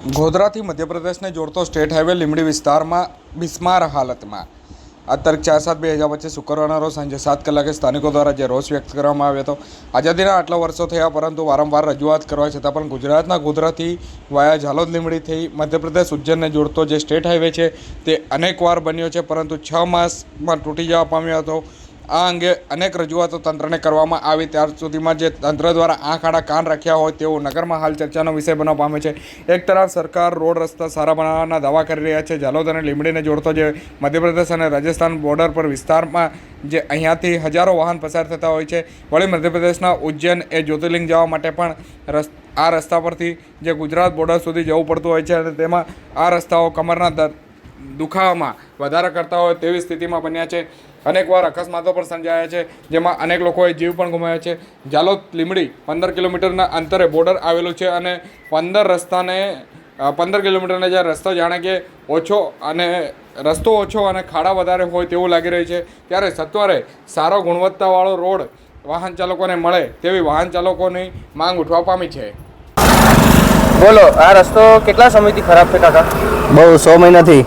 ગોધરાથી મધ્યપ્રદેશને જોડતો state highway Limdi વિસ્તારમાં બિસ્માર હાલતમાં. આ ચાર સાત બે હજાર વચ્ચે શુક્રવારના રોજ સાંજે સાત કલાકે સ્થાનિકો દ્વારા જે રોષ વ્યક્ત કરવામાં આવ્યો હતો, આઝાદીના આટલા વર્ષો થયા, પરંતુ વારંવાર રજૂઆત કરવા છતાં પણ ગુજરાતના ગોધરાથી વાયા ઝાલોદ થઈ મધ્યપ્રદેશ ઉજ્જૈનને જોડતો જે સ્ટેટ હાઈવે છે તે અનેકવાર બન્યો છે, પરંતુ છ માસમાં તૂટી જવા પામ્યો હતો. આ અંગે અનેક રજૂઆતો તંત્રને કરવામાં આવી. ત્યાર સુધીમાં જે તંત્ર દ્વારા આંખ, આડા, કાન રાખ્યા હોય તેવું નગરમાં હાલ ચર્ચાનો વિષય બનવા પામે છે. એક તરફ સરકાર રોડ રસ્તા સારા બનાવવાના દાવા કરી રહ્યા છે. ઝાલોદ અને લીંબડીને જોડતો જે મધ્યપ્રદેશ અને રાજસ્થાન બોર્ડર પર વિસ્તારમાં જે અહીંયાથી હજારો વાહન પસાર થતા હોય છે. વળી મધ્યપ્રદેશના ઉજ્જૈન એ જ્યોતિર્લિંગ જવા માટે પણ રસ, આ રસ્તા પરથી જે ગુજરાત બોર્ડર સુધી જવું પડતું હોય છે અને તેમાં આ રસ્તાઓ કમરના દર દુખાવામાં વધારા કરતા હોય તેવી સ્થિતિમાં બન્યા છે. અનેકવાર અકસ્માતો પણ સર્જાયા છે જેમાં અનેક લોકોએ જીવ પણ ગુમાવ્યા છે. જાલોદ લીમડી પંદર કિલોમીટરના અંતરે બોર્ડર આવેલું છે અને પંદર રસ્તાને પંદર કિલોમીટરનો જે રસ્તો જાણે કે ઓછો અને રસ્તો ઓછો અને ખાડા વધારે હોય તેવું લાગી રહ્યું છે. ત્યારે સત્વરે સારો ગુણવત્તાવાળો રોડ વાહન ચાલકોને મળે તેવી વાહન ચાલકોની માંગ ઉઠવા પામી છે. બોલો આ રસ્તો કેટલા સમયથી ખરાબ છે કાકા? બહુ સો મહિનાથી.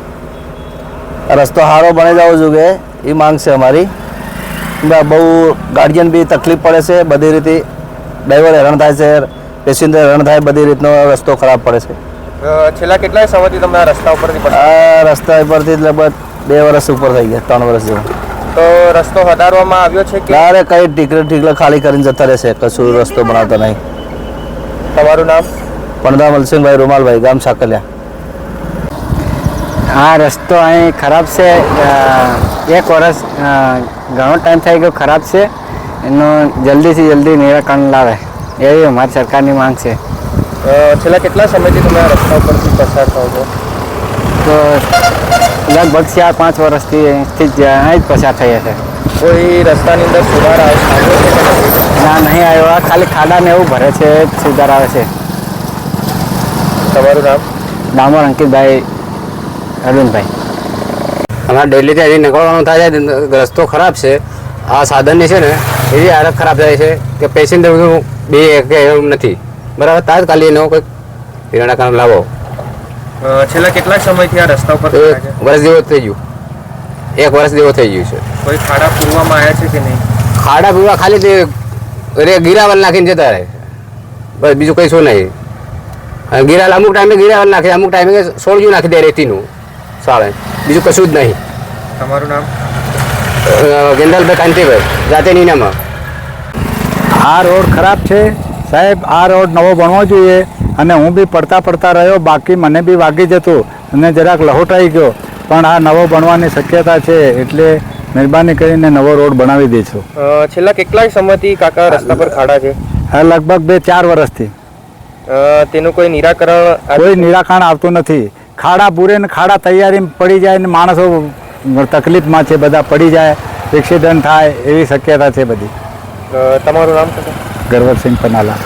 રસ્તો સારો બની જવો જોઈએ એ માંગ છે અમારી. બહુ ગાર્ડિયન બી તકલીફ પડે છે બધી રીતે ડ્રાઈવર હેરાન થાય છે પેસેન્જર હેરાન થાય બધી રીતનો રસ્તો ખરાબ પડે છે. છેલ્લા કેટલાય સમયથી તમે આ રસ્તા ઉપરથી આ રસ્તા ઉપરથી લગભગ બે વર્ષ ઉપર થઈ ગયા ત્રણ વર્ષ જેવું. તો રસ્તો હટાડવામાં આવ્યો છે કે? ક્યારે કઈ ટીકલે ટીકલે ખાલી કરીને જતા રહેશે કશું રસ્તો બનાવતા નહીં. તમારું નામ? પણદા મલસિંહભાઈ રૂમાલભાઈ ગામ સાકલિયા. આ રસ્તો અહીં ખરાબ છે. એક વર્ષ ઘણો ટાઈમ થઈ ગયો ખરાબ છે. એનો જલ્દીથી જલ્દી નિરાકરણ લાવે. એવી અમારી સરકારની માંગ છે. છેલ્લા કેટલા સમયથી તમે આ રસ્તા ઉપરથી પસાર થાવ છો? તો લગભગ ચાર પાંચ વર્ષથી અહીંથી જ અહીં જ પસાર થઈએ છે. કોઈ રસ્તાની અંદર સુધાર આવ- આવ્યો છે ના નહીં આવ્યો. આ ખાલી ખાડાને એવું ભરે છે સુધાર આવે છે. તમારું નામ? ડામોર અંકિતભાઈ અરવિંદભાઈ. અમારે ડેલીથી અહીં નીકળવાનું થાય છે રસ્તો ખરાબ છે. આ સાધનની છે ને એવી હાલત ખરાબ થાય છે કે પેસેન્જર બે કે એમ નથી. બરાબર તાત્કાલિક એનો કોઈ નિરાકરણ લાવો. અ, છેલ્લા કેટલા સમયથી આ રસ્તા ઉપર એક વર્ષ જેવો થઈ ગયું. એક વર્ષ જેવો થઈ ગયું છે. કોઈ ખાડા પૂરવામાં આવ્યા છે કે નહીં? ખાડા પૂરવા ખાલી તે રે ગિરાવલ નાખીને જતા રહે. બસ બીજું કંઈ શું નહીં. ગીરા ગિરાલ અમુક ટાઈમે ગીરાવલ નાખે અમુક ટાઈમે સોળજું નાખી દે રેતીનું. સાળે. બીજું કશું જ નહીં. તમારું નામ? ગેન્દલભાઈ કાંતિભાઈ જાતે નીનામાં. આ રોડ ખરાબ છે. સાહેબ આ રોડ નવો બનવો જોઈએ અને હું બી પડતા પડતા રહ્યો બાકી મને બી વાગી જતું અને જરાક લહોટાઈ ગયો. પણ આ નવો બનવાની શક્યતા છે એટલે મહેરબાની કરીને નવો રોડ બનાવી દેજો. છેલ્લા કેટલાય સમયથી કાકા રસ્તા પર ખાડા છે? હા લગભગ બે ચાર વર્ષથી. તેનું કોઈ નિરાકરણ કોઈ નિરાકરણ આવતું નથી. ખાડા પૂરે ને ખાડા તૈયારી પડી જાય ને માણસો તકલીફમાં છે બધા પડી જાય એક્સિડન્ટ થાય એવી શક્યતા છે બધી. તમારું નામ કાકા ગરવરસિંહ પનાલા.